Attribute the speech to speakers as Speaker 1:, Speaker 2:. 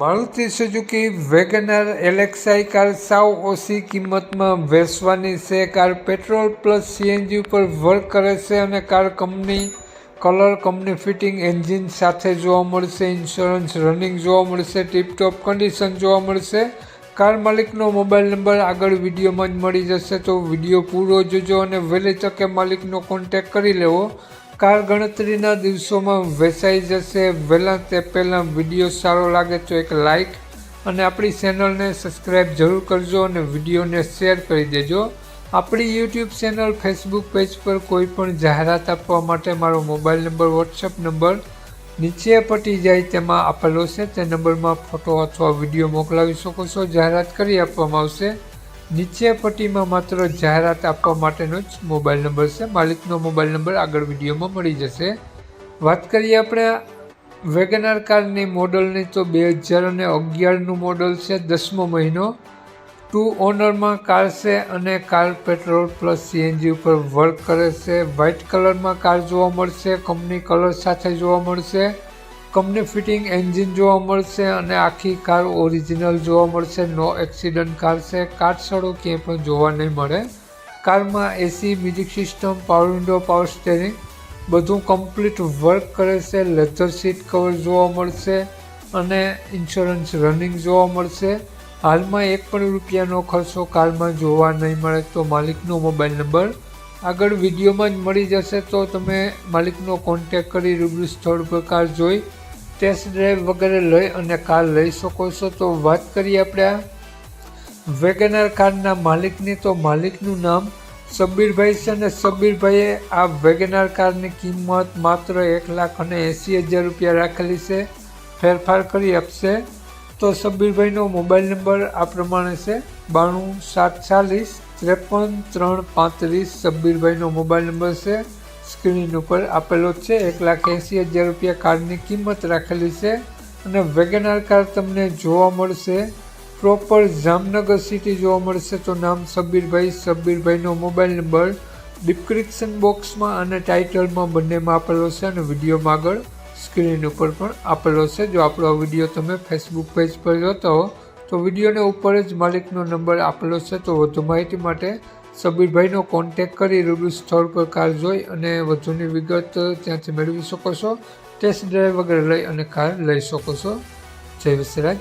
Speaker 1: Maruti Suzuki WagonR LXI car સાવ ઓછી કિંમતમાં વેચવાની છે. કાર પેટ્રોલ પ્લસ સીએનજી ઉપર વર્ક કરે છે અને car company, colour company fitting engine સાથે જોવા મળશે, ઇન્સ્યોરન્સ રનિંગ જોવા મળશે, ટીપટોપ કન્ડિશન જોવા મળશે. કાર માલિકનો મોબાઈલ નંબર આગળ વિડીયોમાં જ મળી જશે, તો વીડિયો પૂરો જોજો અને વહેલી તકે માલિકનો કોન્ટેક કરી લેવો. કાર ગણતરીના દિવસોમાં વેચાઈ જશે. વહેલા તે પહેલાં વીડિયો સારો લાગે તો એક લાઈક અને આપણી ચેનલને સબસ્ક્રાઈબ જરૂર કરજો અને વિડીયોને શેર કરી દેજો. આપણી યુટ્યુબ ચેનલ, ફેસબુક પેજ પર કોઈ પણ જાહેરાત આપવા માટે મારો મોબાઈલ નંબર વોટ્સઅપ નંબર નીચે પટી જાય તેમાં આપેલો છે. તે નંબરમાં ફોટો અથવા વીડિયો મોકલાવી શકો છો. જાહેરાત કરી આપવામાં આવશે. નીચે પટ્ટીમાં માત્ર જાહેરાત આપવા માટેનો જ મોબાઈલ નંબર છે. માલિકનો મોબાઈલ નંબર આગળ વિડીયોમાં મળી જશે. વાત કરીએ આપણે વેગનાર કારની મોડલની, તો બે હજાર અને અગિયારનું મોડલ છે દસમો મહિનો. ટુ ઓનરમાં કાર છે અને કાર પેટ્રોલ પ્લસ સીએનજી ઉપર વર્ક કરે છે. વ્હાઇટ કલરમાં કાર જોવા મળશે, કંપની કલર સાથે જોવા મળશે. કંપની ફિટિંગ એન્જિન જોવા મળશે અને આખી કાર ઓરિજિનલ જોવા મળશે. નો એક્સિડન્ટ કાર છે. કાટસડો ક્યાંય પણ જોવા નહીં મળે. કારમાં AC music system power window power steering બધું કમ્પ્લીટ વર્ક કરે છે. લેધર સીટ કવર જોવા મળશે અને ઇન્સ્યોરન્સ રનિંગ જોવા મળશે. હાલમાં એક પણ રૂપિયાનો ખર્ચો કારમાં જોવા નહીં મળે તો માલિકનો મોબાઈલ નંબર આગળ વિડીયોમાં જ મળી જશે તો તમે માલિકનો કોન્ટેક કરી રૂબરૂ સ્થળ પર કાર જોઈ ટેસ્ટ ડ્રાઈવ વગેરે લઈ અને કાર લઈ શકો છો. તો વાત કરીએ આપણે આ વેગેનાર કારના માલિકની. તો માલિકનું નામ સબ્બીરભાઈ છે અને સબ્બીરભાઈએ આ વેગેનાર કારની કિંમત માત્ર એક લાખ અને એંસી હજાર રૂપિયા રાખેલી છે. ફેરફાર કરી આપશે. તો સબ્બીરભાઈનો મોબાઈલ નંબર આ પ્રમાણે છે. બાણું સાત ચાલીસ ત્રેપન ત્રણ પાંત્રીસ. સબ્બીરભાઈનો મોબાઈલ નંબર છે. સ્ક્રીન ઉપર આપેલો છે, એક લાખ એંસી હજાર રૂપિયા કારની કિંમત રાખેલી છે અને વેગેનાર કાર તમને જોવા મળશે. પ્રોપર જામનગર સિટી જોવા મળશે તો નામ સબીરભાઈ, સબીરભાઈનો મોબાઈલ નંબર ડિસ્ક્રિપ્શન બોક્સમાં અને ટાઇટલમાં બંનેમાં આપેલો છે અને વિડીયોમાં આગળ સ્ક્રીન ઉપર પણ આપેલો છે. જો આપણો વીડિયો તમે ફેસબુક પેજ પર જોતા હો, તો વિડીયોને ઉપર જ માલિકનો નંબર આપેલો છે, તો વધુ માહિતી માટે સબીરભાઈનો કોન્ટેક કરી રૂબરૂ સ્થળ પર કાર જોઈ અને વધુની વિગત ત્યાંથી મેળવી શકો છો. ટેસ્ટ ડ્રાઈવ વગેરે લઈ અને કાર લઈ શકો છો. જય વિસરાજ